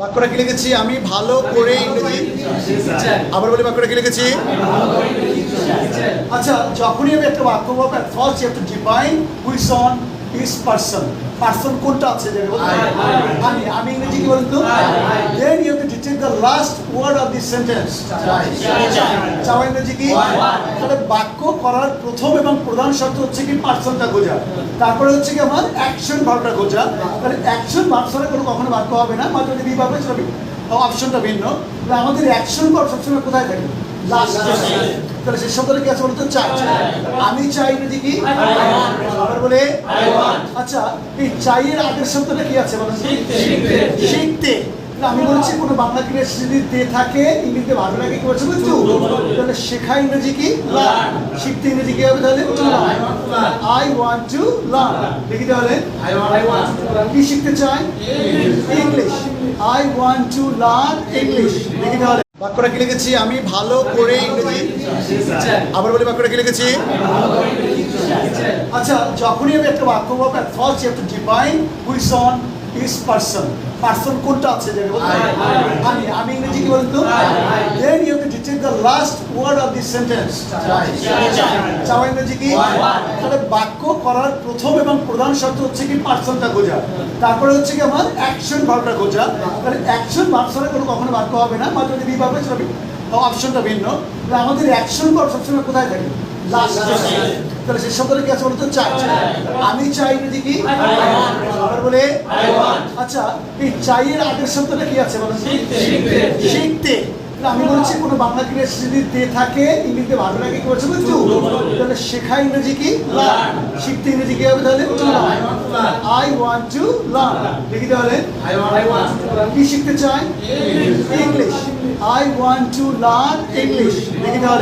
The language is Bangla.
বাক্যটা কি লিখেছি? আমি ভালো করে ইংরেজি। আবার বলি বাক্যটা কি লিখেছি? আচ্ছা যখনই আমি একটা বাক্য বলব first you to define which one is person person কোনটা আছে যে আমি আমি ইংরেজি কি বলতো? Then you to detect the last word of this sentence বাক্য করার প্রথম এবং প্রধান শর্ত হচ্ছে কি পার্সনটা খোঁজা। তারপরে হচ্ছে কি আমার অ্যাকশন ভার্বটা খোঁজা। তাহলে অ্যাকশন ভার্ব ছাড়া কোনো কখনো বাক্য হবে না, মাত্র যদি বিভাবে সেটা অপশনটা ভিন্ন। তাহলে আমাদের অ্যাকশন ভার্ব সবসময় কোথায় থাকে? তাহলে সে শব্দটা কি আছে বলতো? চাই আমি চাই ইংরেজি কি বলে আচ্ছা এই চাইয়ের আগের শব্দটা কি আছে বলেন তো? শিখতে। আমি বলছি কোনো বাংলা ক্রিয়া যদি তে থাকে ইংরেজিতে ভালো লাগে কি বলছে বুঝছ? তাহলে শেখা ইংরেজি কি? লার্ন শিখতে ইংরেজি কি হবে তাহলে? আই ওয়ান্ট টু লার্ন দেখি তাহলে। কি শিখতে চাই English I want to learn English দেখি তাহলে। বাক্যটা কি লিখেছি? আমি ভালো করে ইংরেজি। আবার বলি বাক্যটা কি লিখেছি? আচ্ছা যখনই আমি একটা বাক্য বলব first you have to define which one person person কোনটা আছে আমি আমি ইংরেজি কি বলতো? Then you to the last word of this sentence চাওয়া ইংরেজি কি? তাহলে বাক্য করার প্রথম এবং প্রধান শর্ত হচ্ছে কি পার্সনটা খোঁজা। তারপরে হচ্ছে কি আমার অ্যাকশন ভার্বটা খোঁজা। তাহলে অ্যাকশন ভার্ব ছাড়া কোনো কখনো বাক্য হবে না মাত্র যদি বিভাবে সেটা অপশনটা ভিন্ন। তাহলে আমাদের অ্যাকশন ভার্ব সবসময় কোথায় থাকে? লাস্ট তাহলে সে শব্দটা কি আছে বলতো? চাই আমি চাই ইংরেজি কি? বলে? আচ্ছা এই চাইয়ের আগের শব্দটা কি আছে শিখতে আমি বলছি কোনো বাংলা ক্রিয়া যদি তে থাকে ইংরেজিতে ভালো লাগে কি বলছে বুঝছ তাহলে শেখা ইংরেজি কি? শিখতে ইংরেজি কি হবে তাহলে? আই ওয়ান্ট টু লার্ন দেখি তাহলে। কি শিখতে চাই English I want to learn English দেখি তাহলে।